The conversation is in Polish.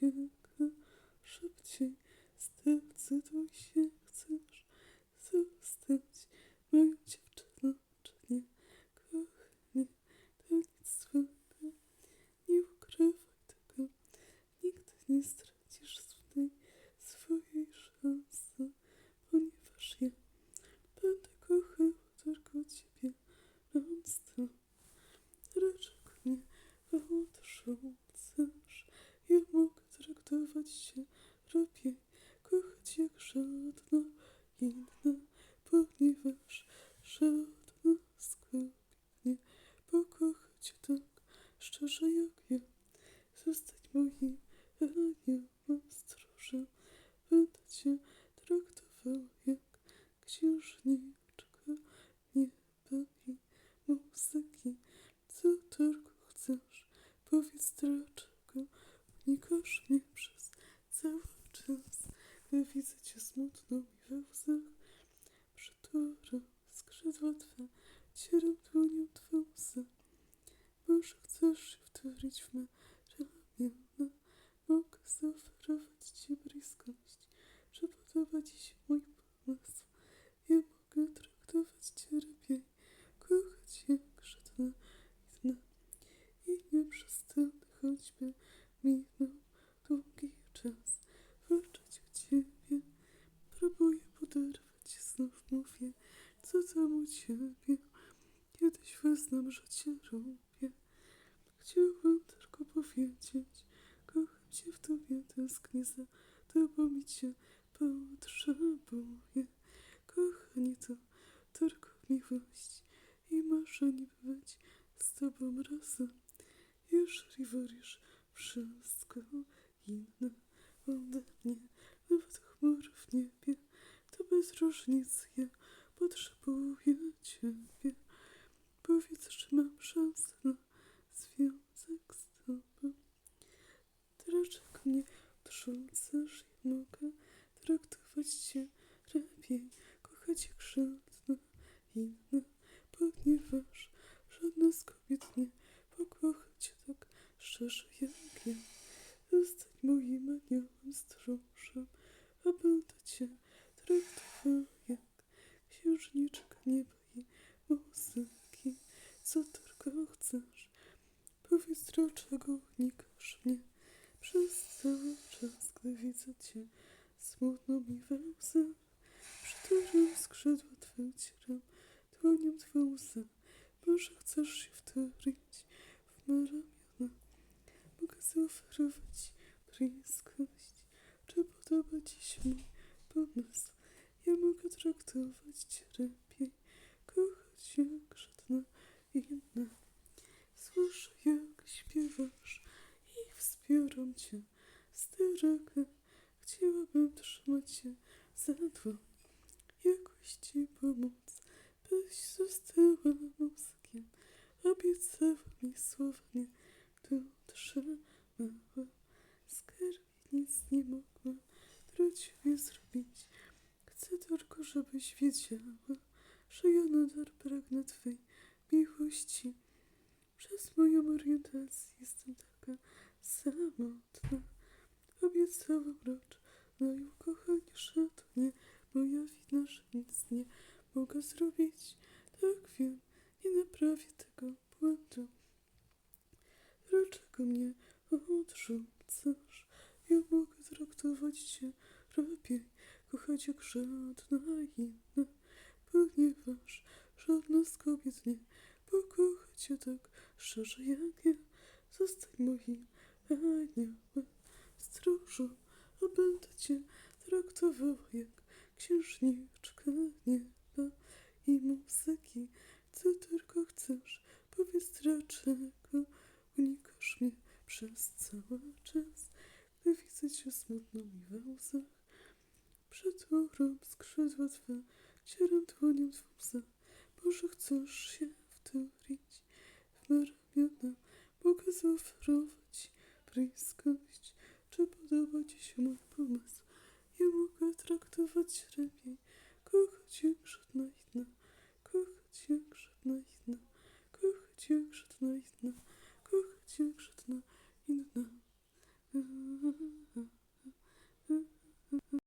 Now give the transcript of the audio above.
too. lepiej, kochać jak żadna inna, ponieważ żadna kobiet nie pokocha cię tak szczerze jak ja. Zostań moim aniołem stróżem, będę cię traktował jak księżniczkę nieba i muzyki. Co tylko chcesz, powiedz dlaczego unikasz mnie przez cały czas, gdy widzę cię smutną i we łzach. Przytulam skrzydła twe, cieram dłonią twą łzę. Może chcesz się wturić w me ramiona, mogę zaoferować ci bliskość. Czy podoba ci się mój pomysł? Ja mogę traktować cię lepiej, kochać jak żadna inna. I nie przestanę, choćby minął długi czas, walczyć o ciebie. Próbuję poderwać, znów mówię, co tam u ciebie. Kiedyś wyznam, że cię lubię. Chciałbym tylko powiedzieć, kocham cię w tobie, tęsknię za tobą i cię potrzebuję. Kochanie to tylko miłość i marzenie być z tobą razem. Jeżeli wolisz wszystko inne ode mnie, nawet chmury w niebie, to bez różnicy ja potrzebuję ciebie. Powiedz, czy mam szansę na związek z tobą. Dlaczego mnie odrzucasz? Ja mogę traktować cię lepiej, kochać jak żadna inna, ponieważ żadna z kobiet nie szczerze jak ja. Zostań moim aniołem stróżem, a będę cię traktował jak księżniczka nieba i muzyki. Co tylko chcesz, powiedz dlaczego unikasz mnie przez cały czas, gdy widzę cię smutną mi we łzach. Przytulam skrzydła twe, cieram dłonią twą łzę. Może chcesz się wturić w me. Mogę zaoferować bliskość. Czy podoba ci się mój pomysł? Ja mogę traktować cię lepiej, kochać jak żadna inna. Słyszę jak śpiewasz i wzbieram cię z daleka. Chciałabym trzymać cię za dłoń, jakoś ci pomóc, byś została muzykiem. Obiecała mi słowa nie dotrzymała. Skarbie nic nie dla ciebie zrobić. Chcę tylko, żebyś wiedziała, że ja nadal pragnę twej miłości. Przez moją orientację jestem taka samotna. Obiecałam rocz na ukochanie, że to nie moja wina, że nic nie mogę zrobić. Tak wiem, nie naprawię tego błędu. Dlaczego mnie odrzucasz? Ja mogę traktować cię lepiej, kochać jak żadna inna, ponieważ żadna z kobiet nie pokocha cię tak szczerze jak ja. Zostań moim aniołem, stróżą, a będę cię traktował jak księżniczkę nieba i muzyki. Co tylko chcesz, powiedz dlaczego unikasz mnie przez cały czas, gdy widzę cię smutną mi we łzach. Przytulam skrzydła twe, cieram dłonią twą łzę. Może chcesz się wturić w me ramiona, mogę zaoferować bliskość. Czy podoba ci się mój pomysł? Ja mogę traktować lepiej, kochać jak